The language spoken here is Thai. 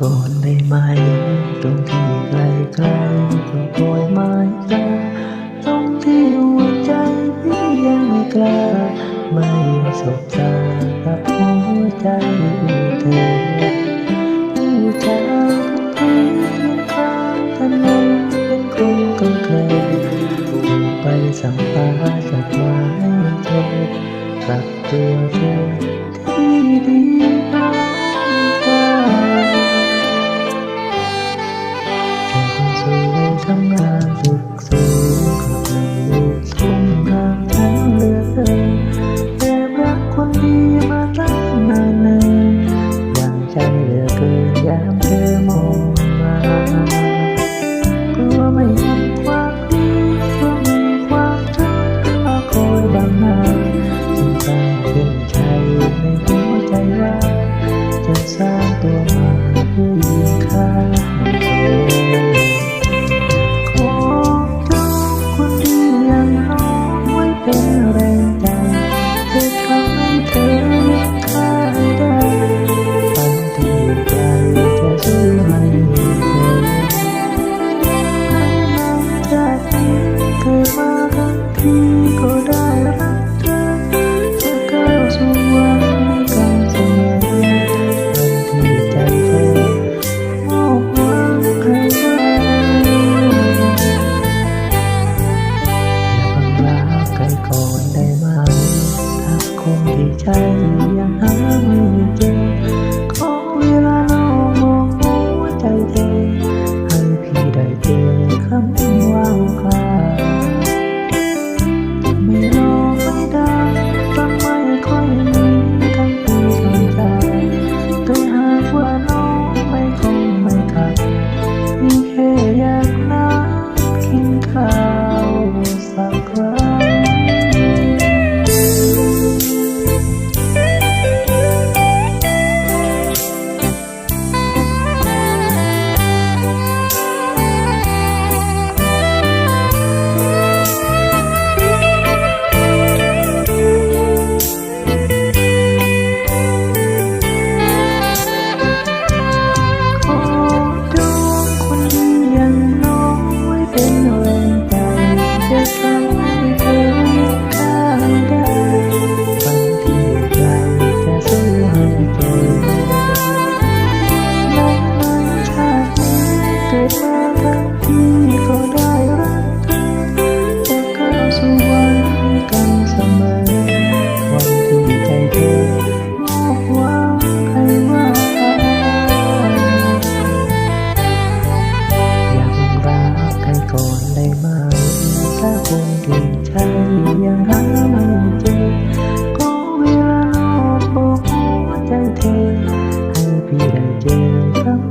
ก่อนได้ไหม ตรงที่ไกลไกลตรงโปรยไม้ตาตรงที่หัวใจพี่ยังไม่กล้า ไม่สบตากับหัวใจเธอ coração ที่ใจยังหาไม่เจอ คงผิดใจยังหาไม่เจอขอเวลาโลกบอกหัวใจเธอให้พี่ได้เจอ